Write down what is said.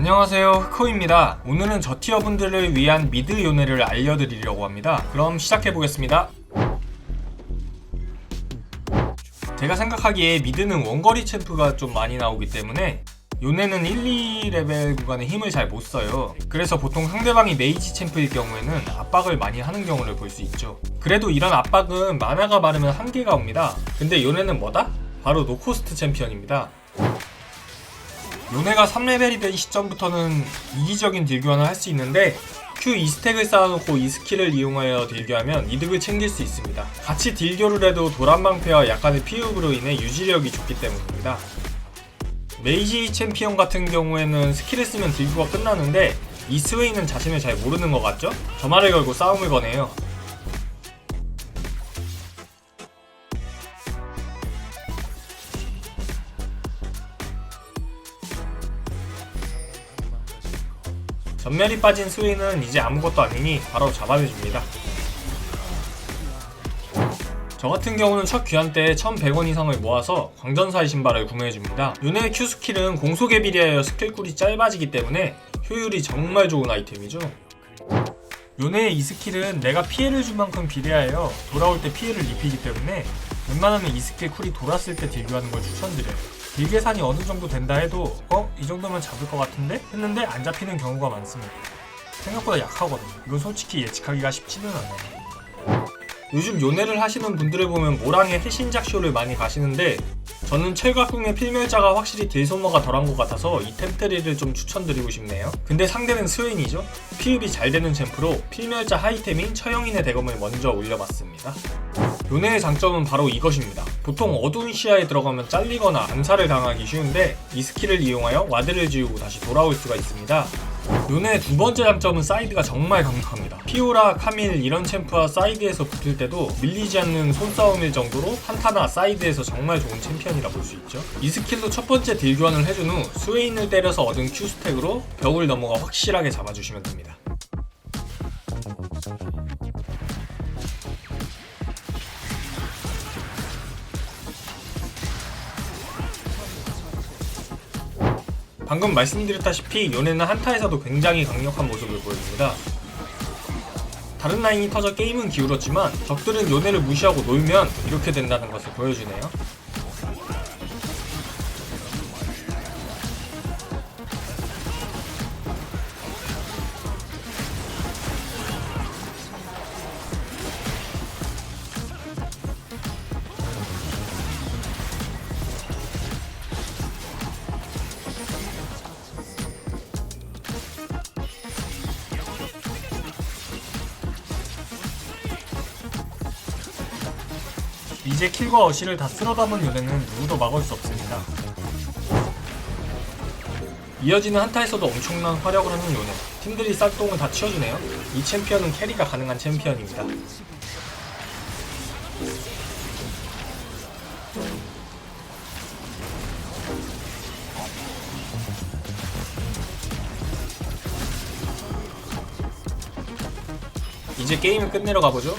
안녕하세요 흑호입니다 오늘은 저티어 분들을 위한 미드 요네를 알려드리려고 합니다 그럼 시작해 보겠습니다 제가 생각하기에 미드는 원거리 챔프가 좀 많이 나오기 때문에 요네는 1, 2레벨 구간에 힘을 잘 못 써요. 그래서 보통 상대방이 메이지 챔프일 경우에는 압박을 많이 하는 경우를 볼 수 있죠. 그래도 이런 압박은 마나가 많으면 한계가 옵니다. 근데 요네는 뭐다? 바로 노코스트 챔피언입니다. 요네가 3레벨이 된 시점부터는 이기적인 딜교환을 할 수 있는데 Q 2스택을 쌓아놓고 이 스킬을 이용하여 딜교하면 이득을 챙길 수 있습니다. 같이 딜교를 해도 도란방패와 약간의 피흡으로 인해 유지력이 좋기 때문입니다. 메이지 챔피언 같은 경우에는 스킬을 쓰면 딜교가 끝나는데 이 스웨이는 자신을 잘 모르는 것 같죠? 저 말을 걸고 싸움을 거네요. 전멸이 빠진 스웨이는 이제 아무것도 아니니 바로 잡아내줍니다. 저 같은 경우는 첫 귀환 때 1100원 이상을 모아서 광전사의 신발을 구매해줍니다. 윤회의 Q 스킬은 공속에 비례하여 스킬쿨이 짧아지기 때문에 효율이 정말 좋은 아이템이죠. 요네의 이 스킬은 내가 피해를 준 만큼 비례하여 돌아올 때 피해를 입히기 때문에 웬만하면 이 스킬 쿨이 돌았을 때 딜교하는 걸 추천드려요. 딜 계산이 어느 정도 된다 해도 어? 이 정도면 잡을 것 같은데? 했는데 안 잡히는 경우가 많습니다. 생각보다 약하거든요. 이건 솔직히 예측하기가 쉽지는 않아요. 요즘 요네를 하시는 분들을 보면 모랑의 해신작 쇼를 많이 가시는데 저는 철각궁의 필멸자가 확실히 딜 소모가 덜한 것 같아서 이 템트리를 좀 추천드리고 싶네요. 근데 상대는 스웨인이죠. 피흡이 잘 되는 챔프로 필멸자 하이템인 처형인의 대검을 먼저 올려봤습니다. 요네의 장점은 바로 이것입니다. 보통 어두운 시야에 들어가면 잘리거나 암살을 당하기 쉬운데 이 스킬을 이용하여 와드를 지우고 다시 돌아올 수가 있습니다. 요네의 두 번째 장점은 사이드가 정말 강력합니다. 피오라, 카밀 이런 챔프와 사이드에서 붙을 때도 밀리지 않는 손싸움일 정도로 한타나 사이드에서 정말 좋은 챔피언이라 볼 수 있죠. 이 스킬로 첫 번째 딜 교환을 해준 후 스웨인을 때려서 얻은 Q 스택으로 벽을 넘어가 확실하게 잡아주시면 됩니다. 방금 말씀드렸다시피 요네는 한타에서도 굉장히 강력한 모습을 보여줍니다. 다른 라인이 터져 게임은 기울었지만 적들은 요네를 무시하고 놀면 이렇게 된다는 것을 보여주네요. 이제 킬과 어시를 다 쓸어담은 요네는 누구도 막을 수 없습니다. 이어지는 한타에서도 엄청난 활약을 하는 요네. 팀들이 쌀똥을 다 치워주네요. 이 챔피언은 캐리가 가능한 챔피언입니다. 이제 게임을 끝내러 가보죠.